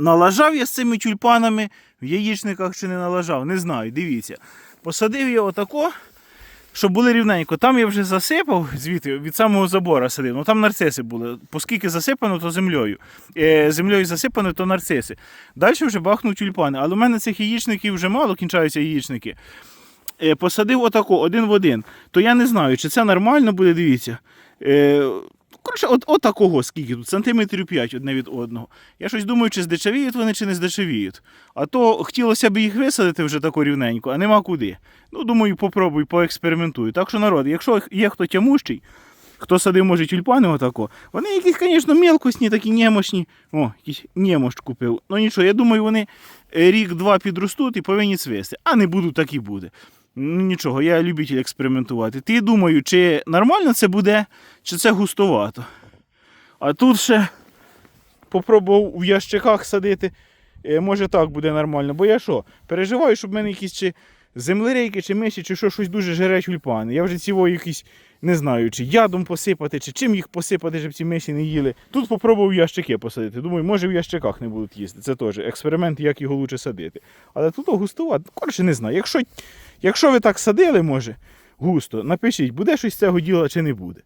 налажав я з цими тюльпанами в яєчниках чи не налажав, не знаю, дивіться. Посадив я отако, щоб були рівненько. Там я вже засипав звідти від самого забора садив. Ну там нарциси були. Оскільки засипано, то землею. Е, землею засипано, то нарциси. Далі вже бахнув тюльпани. Але у мене цих яєчників вже мало, кінчаються яєчники. Е, посадив отако, один в один. То я не знаю, чи це нормально буде, дивіться. Коротше, от, от такого скільки тут, сантиметрів 5 одне від одного. Я щось думаю, чи здешевіють вони, чи не здешевіють. А то хотілося б їх висадити вже тако рівненько, а нема куди. Ну, думаю, попробуй, поекспериментую. Так що, народ, якщо є хто тямущий, хто садив, може, тюльпани отако, вони якісь, звісно, мелкосні, такі немощні. О, якийсь немощ купив. Ну нічого, я думаю, вони е, рік-два підростуть і повинні цвісти. А не будуть, так і буде. Ну, Нічого, я любитель експериментувати. Ти думаю, чи нормально це буде, чи це густовато. А тут ще попробував в ящиках садити. Е, Може так буде нормально. Бо я що, переживаю, щоб в мене якісь чи землерейки, чи миші, чи що щось дуже жере тюльпани. Я вже цього якісь не знаю, чи ядом посипати, чи чим їх посипати, щоб ці миші не їли. Тут попробував ящики посадити. Думаю, може в ящиках не будуть їсти. Це теж експеримент, як його лучше садити. Але тут густувати, коротше, не знаю. Якщо, якщо ви так садили, може, густо, напишіть, буде щось з цього діла чи не буде.